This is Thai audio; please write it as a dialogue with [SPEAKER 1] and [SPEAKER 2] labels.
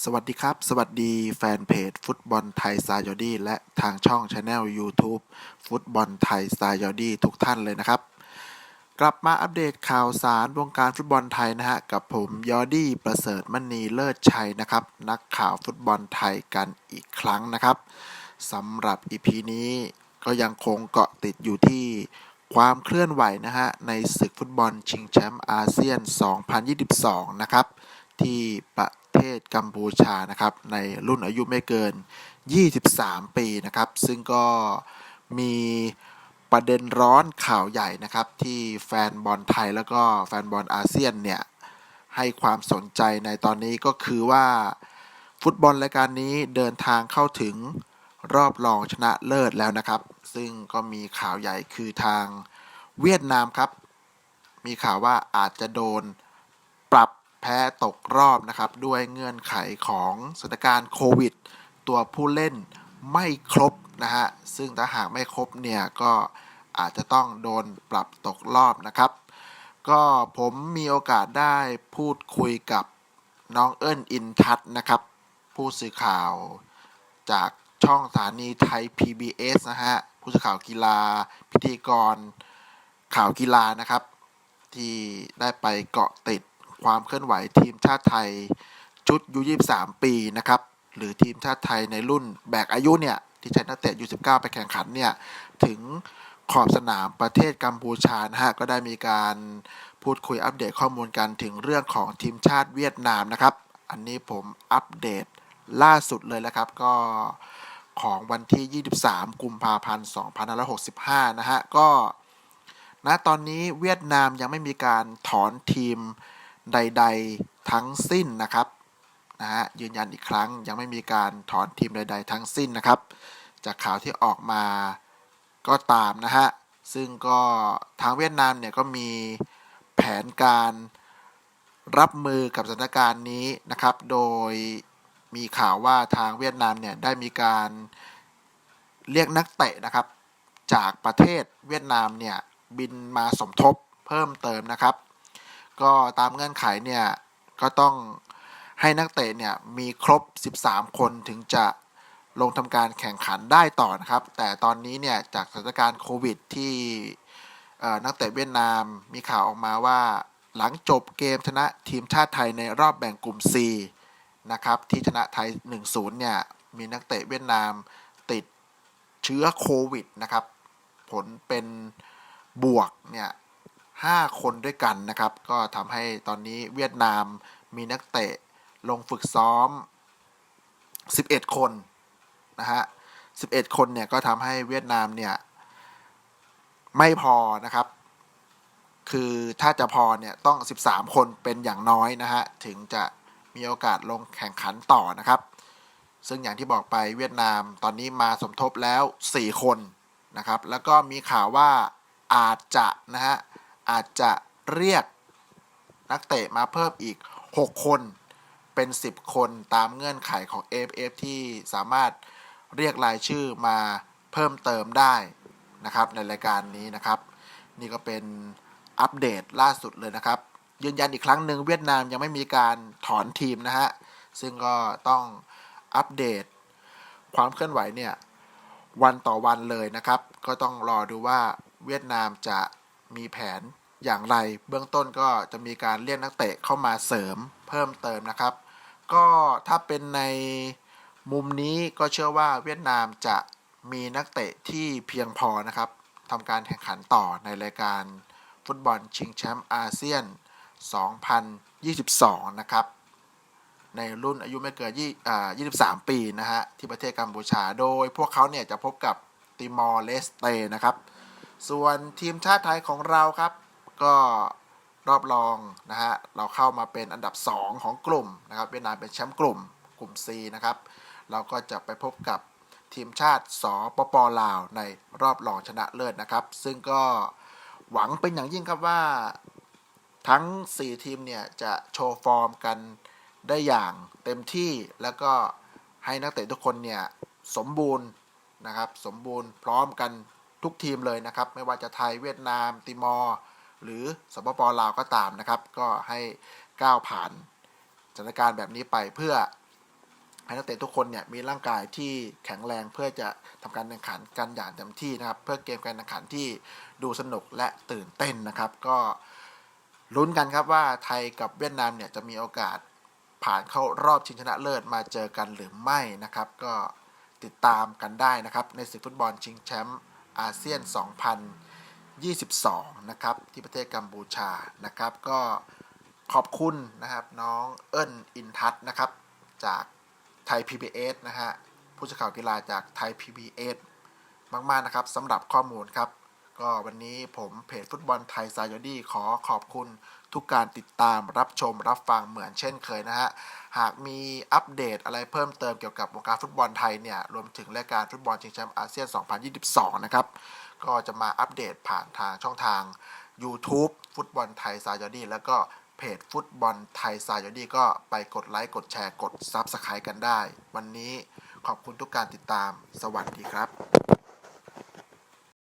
[SPEAKER 1] สวัสดีครับ สวัสดีแฟนเพจฟุตบอลไทยซายอดี้และทางช่องช anel YouTube ฟุตบอลไทยซายอดี้ทุกท่านเลยนะครับ กลับมาอัปเดตข่าวสารวงการฟุตบอลไทยนะฮะ กับผมยอดี้ประเสริฐมณีเลิศชัยนะครับ นักข่าวฟุตบอลไทยกันอีกครั้งนะครับสำหรับ EP นี้ก็ยังคงเกาะติดอยู่ที่ความเคลื่อนไหวนะฮะในศึกฟุตบอลชิงแชมป์อาเซียน 2022 นะครับ ที่ประเทศกัมพูชานะครับในรุ่นอายุไม่เกิน 23 ปีนะครับ ซึ่งก็มีประเด็นร้อนข่าวใหญ่นะครับ ที่แฟนบอลไทยแล้วก็แฟนบอลอาเซียนเนี่ย ให้ความสนใจในตอนนี้ก็คือว่า ฟุตบอลรายการนี้เดินทางเข้าถึงรอบรองชนะเลิศแล้วนะครับ ซึ่งก็มีข่าวใหญ่คือทางเวียดนามครับ มีข่าวว่าอาจจะโดนปรับ แพ้ตกรอบนะครับ ด้วยเงื่อนไขของสถานการณ์โควิด ตัวผู้เล่นไม่ครบนะฮะ ซึ่งถ้าหากไม่ครบเนี่ยก็อาจจะต้องโดนปรับตกรอบนะครับ ก็ผมมีโอกาสได้พูดคุยกับน้องเอิญอินทัศนะครับ ผู้สื่อข่าวจากช่องสถานีไทย PBS นะฮะ ผู้สื่อข่าวกีฬา พิธีกรข่าวกีฬานะครับ ที่ได้ไปเกาะติด ความเคลื่อนไหวทีมชาติไทยชุดยู23 ปีนะครับ หรือทีมชาติไทยในรุ่นแบกอายุเนี่ย ที่ใช้นักเตะยู19 ไปแข่งขันเนี่ย ถึงขอบสนามประเทศกัมพูชานะฮะ ก็ได้มีการพูดคุยอัปเดตข้อมูลกันถึงเรื่องของทีมชาติเวียดนามนะครับ อันนี้ผมอัปเดตล่าสุดเลยแล้วครับ ก็ของวันที่ 23 กุมภาพันธ์ 2565 นะฮะ ก็ณตอนนี้เวียดนามยังไม่มีการถอนทีม ใด ๆทั้งสิ้นนะครับนะฮะยืนยันอีกครั้งยังไม่มีการถอนทีมใด ๆ ทั้งสิ้นนะครับ จากข่าวที่ออกมาก็ตามนะฮะซึ่งก็ทางเวียดนามเนี่ยก็มีแผนการรับมือกับสถานการณ์นี้นะครับ โดยมีข่าวว่าทางเวียดนามเนี่ยได้มีการเรียกนักเตะนะครับ จากประเทศเวียดนามเนี่ยบินมาสมทบเพิ่มเติมนะครับ ก็ตามเงื่อนไขเนี่ยก็ต้องให้นักเตะเนี่ยมีครบ 13 คนถึงจะลงทำการแข่งขันได้ต่อนะครับ แต่ตอนนี้เนี่ยจากสถานการณ์โควิดที่นักเตะเวียดนามมีข่าวออกมาว่า หลังจบเกมชนะทีมชาติไทยในรอบแบ่งกลุ่ม C นะครับที่ชนะไทย 1-0 เนี่ยมีนักเตะเวียดนามติดเชื้อโควิดนะครับ ผลเป็นบวกเนี่ย 5 คนด้วยกันนะครับ ก็ทำให้ตอนนี้เวียดนามมีนักเตะลงฝึกซ้อม 11 คนนะฮะ 11 คนเนี่ยก็ทำให้เวียดนามเนี่ยไม่พอนะครับ คือถ้าจะพอเนี่ยต้อง 13 คนเป็นอย่างน้อยนะฮะ ถึงจะมีโอกาสลงแข่งขันต่อนะครับ ซึ่งอย่างที่บอกไปเวียดนามตอนนี้มาสมทบแล้ว 4 คนนะครับ แล้วก็มีข่าวว่าอาจจะนะฮะ อาจจะเรียกนักเตะมาเพิ่มอีก 6 คนเป็น 10 คนตามเงื่อนไขของ AFF ที่สามารถเรียกรายชื่อมาเพิ่มเติมได้นะครับในรายการนี้นะครับ นี่ก็เป็นอัปเดตล่าสุดเลยนะครับ ยืนยันอีกครั้งหนึ่งเวียดนามยังไม่มีการถอนทีมนะฮะ ซึ่งก็ต้องอัปเดต ความเคลื่อนไหวเนี่ยวันต่อวันเลยนะครับ ก็ต้องรอดูว่าเวียดนามจะ มีแผนอย่างไร เบื้องต้นก็จะมีการเรียกนักเตะเข้ามาเสริมเพิ่มเติมนะครับ ก็ถ้าเป็นในมุมนี้ก็เชื่อว่าเวียดนามจะมีนักเตะที่เพียงพอนะครับทำการแข่งขันต่อในรายการฟุตบอลชิงแชมป์อาเซียน 2022 นะครับ ในรุ่นอายุไม่เกิน23 ปีนะฮะที่ประเทศกัมพูชา โดยพวกเขาเนี่ยจะพบกับติมอร์เลสเตนะครับ ส่วนทีมชาติไทยของเราครับ ก็รอบรองนะฮะเราเข้ามาเป็นอันดับ 2 ของกลุ่มนะครับเวียดนามเป็นแชมป์กลุ่มกลุ่ม C นะครับ เราก็จะไปพบกับทีมชาติสปปลาวในรอบรองชนะเลิศนะครับ ซึ่งก็หวังเป็นอย่างยิ่งครับว่าทั้ง 4 ทีมเนี่ยจะโชว์ฟอร์มกันได้อย่างเต็มที่แล้วก็ให้นักเตะทุกคนเนี่ยสมบูรณ์นะครับ สมบูรณ์พร้อมกัน ทุกทีมเลยนะครับ ไม่ว่าจะไทยเวียดนาม ติมอร์ หรือสปปลาวก็ตามนะครับ ก็ให้ก้าวผ่านสถานการณ์แบบนี้ไปเพื่อให้นักเตะทุกคนเนี่ยมีร่างกายที่แข็งแรงเพื่อจะทำการแข่งขันกันอย่างเต็มที่นะครับ เพื่อเกมการแข่งขันที่ดูสนุกและตื่นเต้นนะครับ ก็ลุ้นกันครับว่าไทยกับเวียดนามเนี่ยจะมีโอกาสผ่านเข้ารอบชิงชนะเลิศมาเจอกันหรือไม่นะครับ ก็ติดตามกันได้นะครับ ในศึกฟุตบอลชิงแชมป์ อาเซียน 2022 นะครับ ที่ประเทศกัมพูชานะครับ ก็ขอบคุณนะครับน้องเอิญอินทัศนะครับ จากไทย PBS นะฮะผู้สื่อข่าวกีฬาจากไทย PBS มาก ๆ นะครับสำหรับข้อมูลครับ ก็วันนี้ผมเพจฟุตบอลไทยซายดี้ขอขอบคุณทุกการติดตามรับชมรับฟังเหมือนเช่นเคยนะฮะ หากมีอัปเดตอะไรเพิ่มเติมเกี่ยวกับวงการฟุตบอลไทยเนี่ย รวมถึงรายการฟุตบอลชิงแชมป์อาเซียน 2022 นะครับ ก็จะมาอัปเดตผ่านทางช่องทาง YouTube ฟุตบอลไทยซายดี้แล้วก็เพจฟุตบอลไทยซายดี้ก็ไปกดไลค์กดแชร์กด Subscribe กันได้ วันนี้ขอบคุณทุกการติดตามสวัสดีครับ